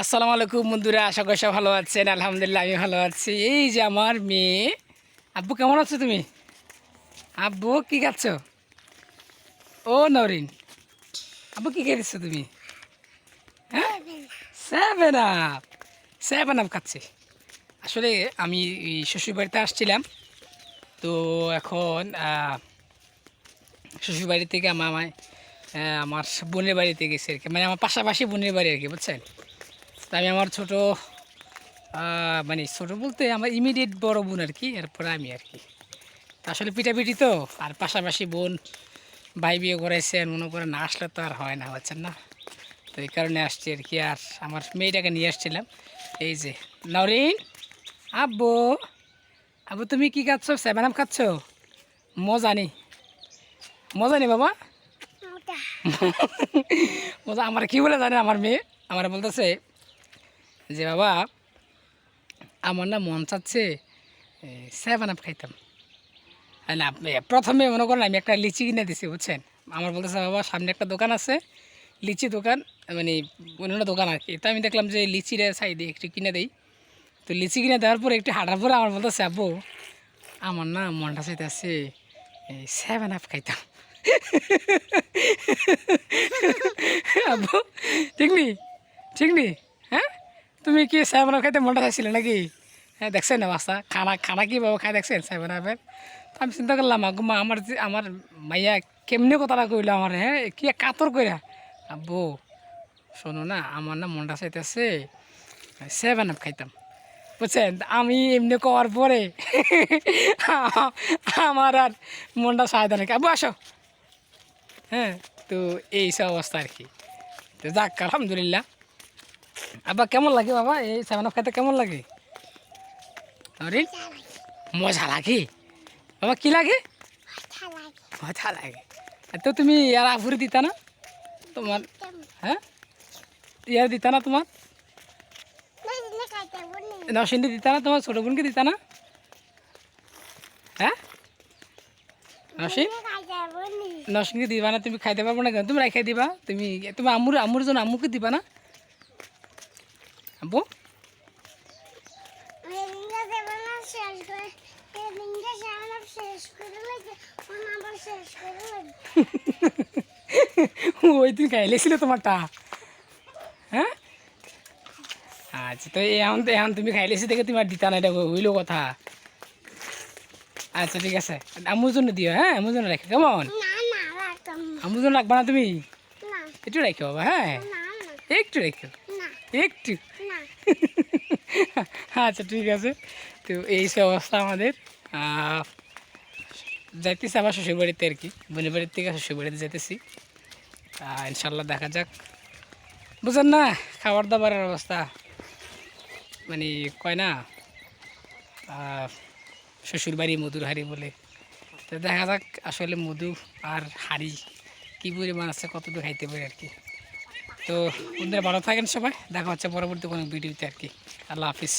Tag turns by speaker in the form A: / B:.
A: আসসালামু আলাইকুম বন্ধুরা, আশা করি ভালো আছেন। আলহামদুলিল্লাহ, আমি ভালো আছি। এই যে আমার মেয়ে। আব্বু, কেমন আছো তুমি? আব্বু, কি খাচ্ছ? ও, নরিন। আব্বু, কি খেয়েছো তুমি? হ্যাঁ? সেভেন আপ খাচ্ছে। আসলে আমি শ্বশুরবাড়িতে আসছিলাম। তো এখন শ্বশুরবাড়ি থেকে আমার আমার বোনের বাড়িতে গেছে আর কি। মানে আমার পাশাপাশি বোনের বাড়ি আর কি, বুঝছেন? তা আমি আমার ছোটো মানে ছোটো বলতে আমার ইমিডিয়েট বড় বোন আর কি এরপরে আমি আর কি। তা আসলে পিঠাপিঠি তো আর পাশাপাশি বোন ভাই বিয়ে করাইছেন মনে করে না আসলে তো আর হয় না বুঝছেন না? তো এই কারণে আসছি আর কি আর আমার মেয়েটাকে নিয়ে আসছিলাম। এই যে নরিন আব্বু আব্বু তুমি কি খাচ্ছ? সেভেন আপ খাচ্ছ? মজা নেই। মজা নেই বাবা? মজা। আমার কি বলে জানে আমার মেয়ে? আমার বলতেছে যে বাবা, আমার না মন চাচ্ছে সেভেন আপ খাইতাম। না প্রথমে মনে করেন আমি একটা লিচি কিনে দিছি, বুঝছেন? আমার বলতেছে, বাবা, সামনে একটা দোকান আছে, লিচি দোকান মানে অন্যান্য দোকান আর কি। তো আমি দেখলাম যে লিচিরে সাইডে একটু কিনে দেই। তো লিচি কিনে দেওয়ার পরে একটু হাঁটার পরে আমার বলতেছে, আব্বু, আমার না মনটা চাইতেছে সেভেন আপ খাইতাম। আব্বু, ঠিক নি? ঠিক নি? তুমি কি আপ খাইতে? মনটা চাইছিলে নাকি? হ্যাঁ দেখছেন না বাসা খানা খানা কি বাবা খাই দেখছেন? সেভেন আপের তো আমি চিন্তা করলাম আগু মা আমার যে আমার মাইয়া কেমনি কথাটা কইলো আমার হ্যাঁ কি কাতর কইরা আব্বু শোনো না আমার না মনটা চাইতেছে। সেভেন আপ খাইতাম। বুঝছেন আমি এমনি কওয়ার পরে আমার আর মনটা সাহায্য নাকি আব্বু, আসো। হ্যাঁ তো এই সব অবস্থা আর কি। তো যাক, আলহামদুলিল্লাহ। আব্বা, কেমন লাগে বাবা? এই সেভেন আপ খাইতে কেমন লাগে? মজা লাগে। বাবা, কি লাগে? মজা লাগে। তো তুমি ইয়ার আফুরি দিতা না? তোমার হ্যাঁ? ইয়ার দিতা না তোমার? নসিন্দি দিতা না তোমার? ছোটো বোনকে দিতা না? হ্যাঁ? নসিন নসিনকে দিবা না, তুমি খাইতে পারব না তুমি রাখাই দিবা। তুমি তুমি আমুর আমুর জন্য আম্মুকে দিবা না? আব্বু ওই দিন খাইলেছিল তোমারটা। হ্যাঁ? আচ্ছা তো এখন তো এখন তুমি খাইলেছি দেখে তুমি আর দিতা না এটা হইল কথা। আচ্ছা ঠিক আছে। আমুর জন্য দিও হ্যাঁ? আমুর জন্য রেখে কেমন? আমুর জন্য রাখবা না তুমি? একটু রেখে বাবা হ্যাঁ? একটু রেখো একটু। আচ্ছা ঠিক আছে। তো এই সব অবস্থা আমাদের। যাইতেছি আবার শ্বশুরবাড়িতে আর কি। বোনের বাড়ির থেকে শ্বশুরবাড়িতে আহ, ইনশাল্লাহ দেখা যাক। বুঝেন না খাবার দাবারের অবস্থা। মানে কয় না? শ্বশুরবাড়ি মধুর হাড়ি বলে। তো দেখা যাক আসলে মধু আর হাড়ি কী পরিমাণ আছে কতটুকু খাইতে পারে আর কি। তো বন্ধুরা ভালো থাকেন সবাই। দেখা হচ্ছে পরবর্তী কোনো ভিডিওতে আর কি। আল্লাহ হাফিজ।